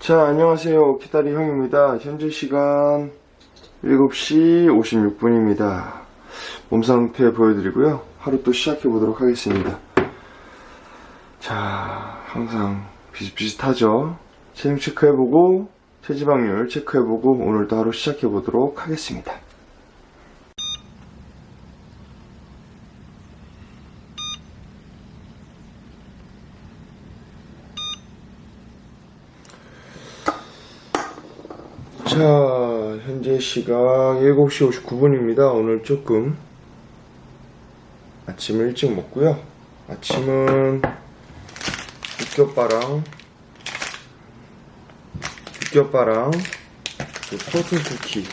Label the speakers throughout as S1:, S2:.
S1: 자, 안녕하세요. 키다리 형입니다. 현재 시간 7시 56분입니다. 몸 상태 보여드리고요. 하루 또 시작해 보도록 하겠습니다. 자, 항상 비슷비슷하죠? 체중 체크해보고, 체지방률 체크해보고, 오늘도 하루 시작해 보도록 하겠습니다. 자, 현재 시각 7시 59분입니다. 오늘 조금 아침을 일찍 먹고요. 아침은 육겹바랑 육겹바랑 그 프로틴 쿠키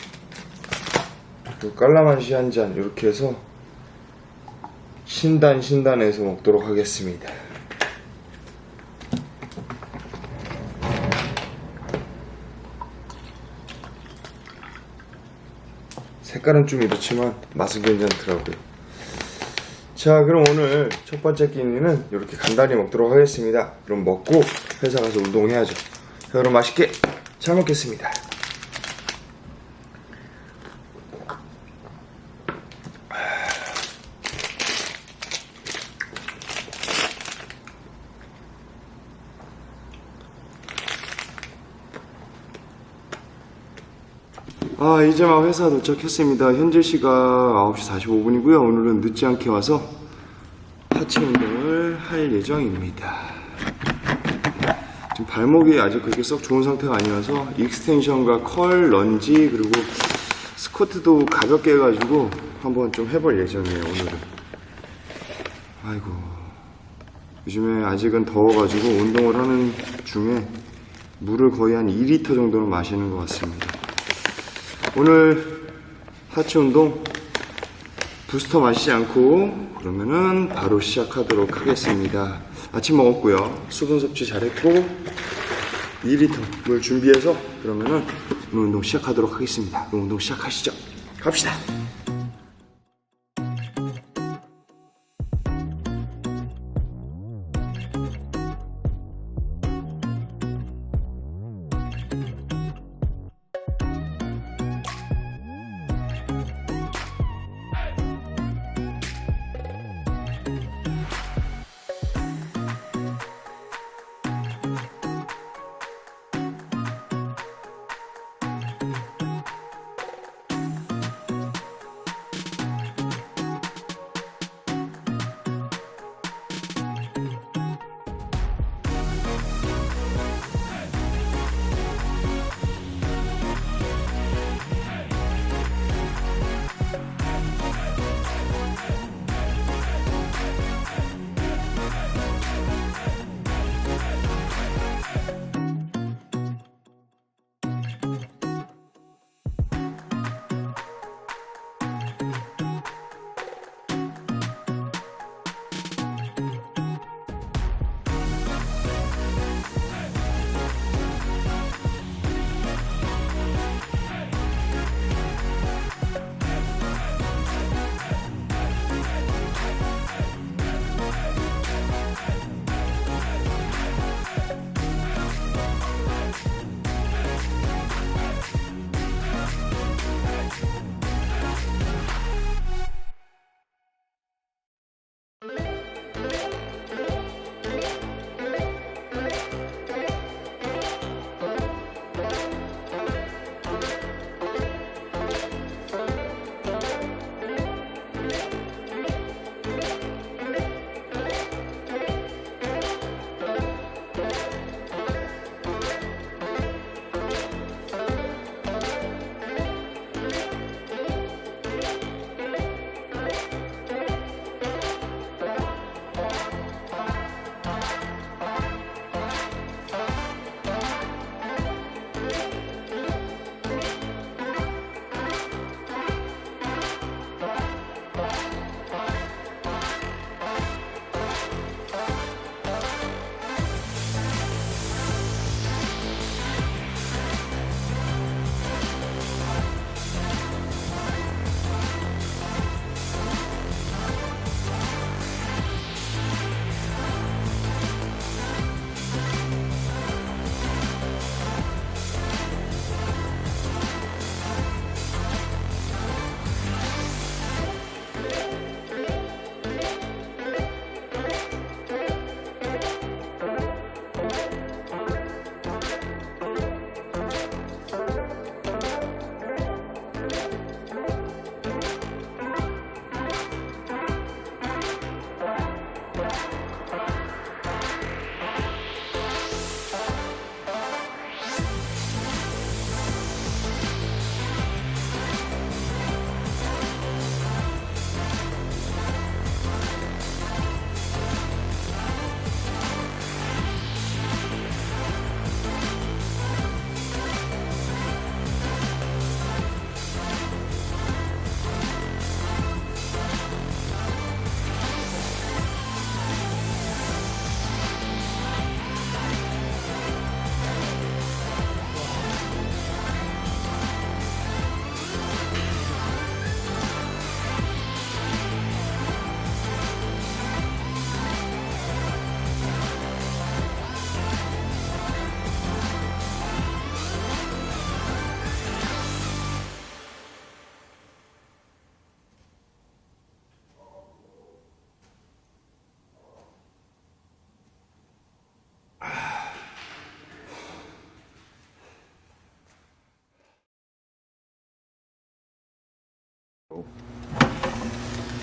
S1: 그리고 깔라만시 한 잔 이렇게 해서 신단 신단해서 먹도록 하겠습니다. 색깔은 좀 이렇지만 맛은 괜찮더라고요. 자, 그럼 오늘 첫 번째 끼니는 이렇게 간단히 먹도록 하겠습니다. 그럼 먹고 회사 가서 운동해야죠. 자, 그럼 맛있게 잘 먹겠습니다. 아, 이제 막 회사 도착했습니다. 현재 시각 9시 45분이고요. 오늘은 늦지 않게 와서 하체 운동을 할 예정입니다. 지금 발목이 아직 그렇게 썩 좋은 상태가 아니라서 익스텐션과 컬, 런지 그리고 스쿼트도 가볍게 해가지고 한번 좀 해볼 예정이에요. 오늘은. 아이고 요즘에 아직은 더워가지고 운동을 하는 중에 물을 거의 한 2리터 정도는 마시는 것 같습니다. 오늘 하체 운동 부스터 마시지 않고 그러면은 바로 시작하도록 하겠습니다. 아침 먹었고요. 수분 섭취 잘했고 2리터 물 준비해서 그러면은 오늘 운동 시작하도록 하겠습니다. 운동 시작하시죠. 갑시다.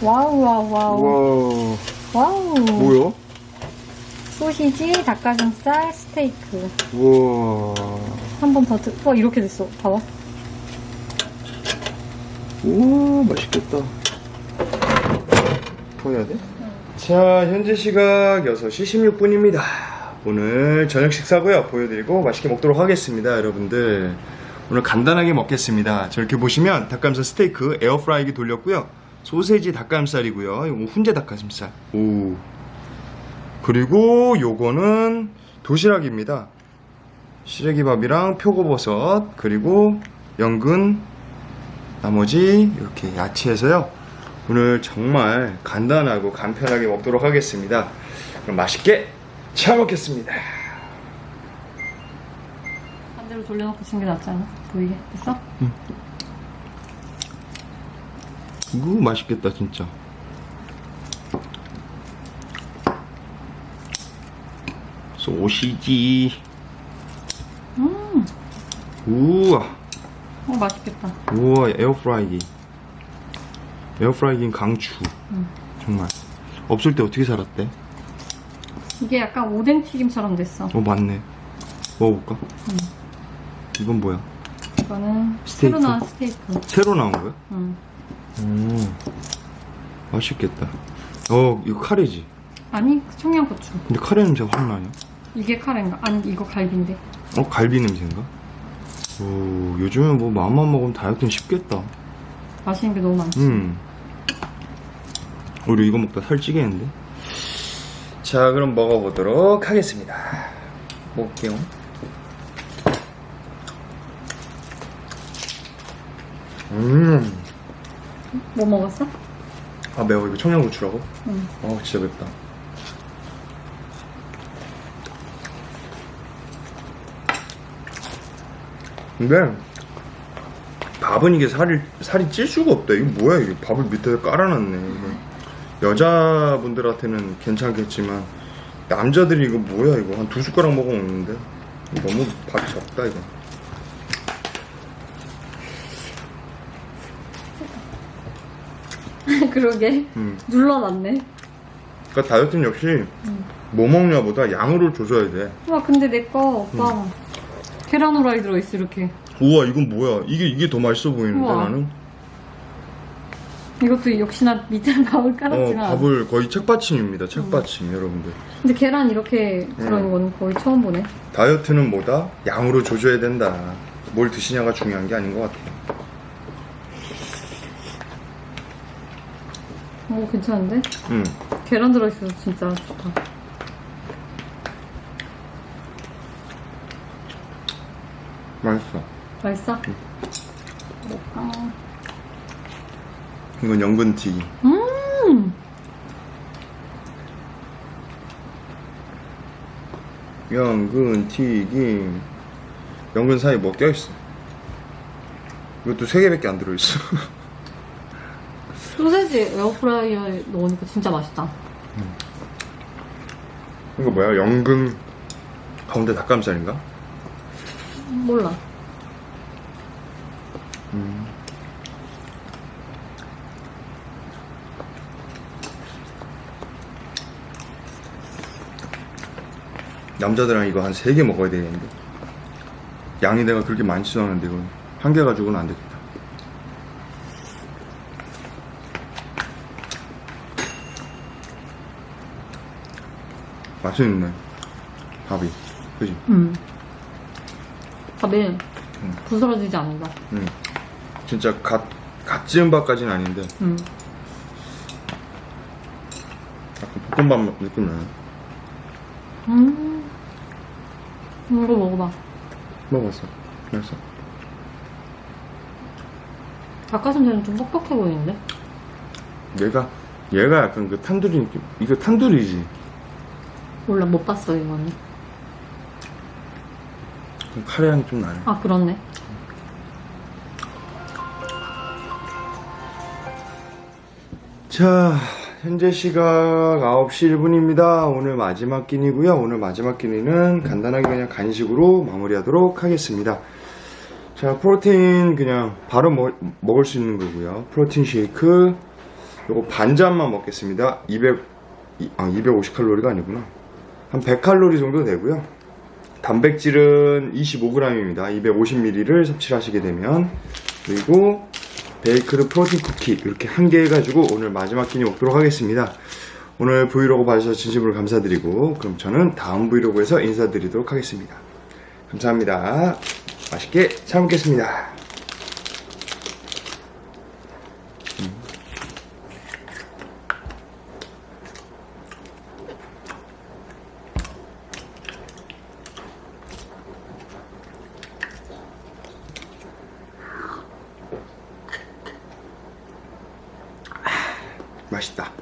S2: 와우, 와우, 와우.
S1: 와,
S2: 와우.
S1: 뭐야?
S2: 소시지, 닭가슴살, 스테이크.
S1: 우와.
S2: 한 번 더, 드... 와, 이렇게 됐어. 봐봐.
S1: 우와, 맛있겠다. 더 해야 돼? 자, 현재 시각 6시 16분입니다. 오늘 저녁 식사고요. 보여드리고 맛있게 먹도록 하겠습니다, 여러분들. 오늘 간단하게 먹겠습니다. 저렇게 보시면 닭가슴살 스테이크 에어프라이기 돌렸고요. 소세지 닭가슴살이고요. 이거 훈제 닭가슴살. 오. 그리고 요거는 도시락입니다. 시래기밥이랑 표고버섯 그리고 연근 나머지 이렇게 야채에서요. 오늘 정말 간단하고 간편하게 먹도록 하겠습니다. 그럼 맛있게 잘 먹겠습니다.
S2: 반대로 돌려놓고 치는 게 낫지 않아? 보이게. 됐어?
S1: 이거 맛있겠다 진짜. 소시지.
S2: 음.
S1: 우와.
S2: 어, 맛있겠다.
S1: 우와 에어프라이기. 에어프라이기는 강추.
S2: 음.
S1: 정말. 없을 때 어떻게 살았대?
S2: 이게 약간 오뎅 튀김처럼 됐어.
S1: 어 맞네. 먹어볼까? 이건 뭐야?
S2: 이거는
S1: 스테이크.
S2: 새로 나온 스테이크.
S1: 새로 나온 거야?
S2: 음.
S1: 음. 맛있겠다. 어 이거 카레지.
S2: 아니, 청양고추.
S1: 근데 카레 냄새 확 나냐?
S2: 이게 카레인가? 아니, 이거 갈비인데.
S1: 어 갈비 냄새인가? 오 요즘에 뭐 마음만 먹으면 다이어트는 쉽겠다.
S2: 맛있는 게 너무 많지.
S1: 음. 우리 이거 먹다 살 찌겠는데? 자, 그럼 먹어보도록 하겠습니다. 먹을게요. 음.
S2: 뭐 먹었어?
S1: 아, 매워. 이거 청양고추라고?
S2: 응.
S1: 어, 진짜 맵다. 근데, 밥은 이게 살이, 살이 찔 수가 없다. 이거 뭐야, 이게. 밥을 밑에서 깔아놨네. 이거. 여자분들한테는 괜찮겠지만, 남자들이 이거 뭐야, 이거. 한 두 숟가락 먹어 먹는데. 이거 너무 밥이 적다, 이거.
S2: 그러게.
S1: 음.
S2: 눌러놨네.
S1: 그러니까 다이어트는 역시, 뭐 먹냐보다 양으로 조져야 돼.
S2: 와, 근데 내 거, 오빠.
S1: 음.
S2: 계란 후라이 들어있어, 이렇게.
S1: 우와, 이건 뭐야. 이게, 이게 더 맛있어 보이는데,
S2: 우와.
S1: 나는.
S2: 이것도 역시나 밑에 밥을
S1: 어,
S2: 깔았지만.
S1: 밥을 거의 책받침입니다. 책받침, 여러분들.
S2: 근데 계란 이렇게
S1: 음.
S2: 들어있는 건 거의 처음 보네.
S1: 다이어트는 뭐다? 양으로 조져야 된다. 뭘 드시냐가 중요한 게 아닌 것 같아요.
S2: 오, 괜찮은데?
S1: 음,
S2: 계란 들어있어서 진짜 좋다.
S1: 맛있어.
S2: 맛있어? 먹을까?
S1: 이건 연근튀기.
S2: 음!
S1: 연근튀김. 연근 사이에 뭐 껴있어. 이것도 세 개밖에 안 들어있어.
S2: 소세지 에어프라이어에 넣으니까 진짜 맛있다.
S1: 이거 뭐야? 연근 가운데 닭가슴살인가?
S2: 몰라.
S1: 음. 남자들은 이거 한 세 개 먹어야 되겠는데 양이 내가 그렇게 많지도 않은데 이거 한개 가지고는 안 되겠다 맛있네 밥이 그지?
S2: 음. 밥이 부스러지지 않는다.
S1: 응. 진짜 갓, 갓 지은 밥까지는 아닌데
S2: 음.
S1: 약간 볶음밥 느낌 나요
S2: 음. 이거 먹어봐.
S1: 먹었어 맛있어
S2: 닭가슴살은 좀 뻑뻑해 보이는데?
S1: 얘가 얘가 약간 그 탄두리 느낌 이거 탄두리지
S2: 몰라, 못 봤어, 이거는.
S1: 카레 향이 좀 나네
S2: 아, 그렇네.
S1: 자 현재 시각 9시 1분입니다 오늘 마지막 끼니고요 오늘 마지막 끼니는 간단하게 그냥 간식으로 마무리하도록 하겠습니다 자 프로테인 그냥 바로 먹, 먹을 수 있는 거고요 프로틴 쉐이크 요거 반 잔만 먹겠습니다. 200, 이- 아, 250칼로리가 아니구나. 한 100칼로리 정도 되고요. 단백질은 25g입니다. 250ml를 섭취를 하시게 되면. 그리고 베이크드 프로틴 쿠키 이렇게 한 개 해가지고 오늘 마지막 끼니 먹도록 하겠습니다. 오늘 브이로그 봐주셔서 진심으로 감사드리고 그럼 저는 다음 브이로그에서 인사드리도록 하겠습니다. 감사합니다. 맛있게 잘 먹겠습니다. 맛있다.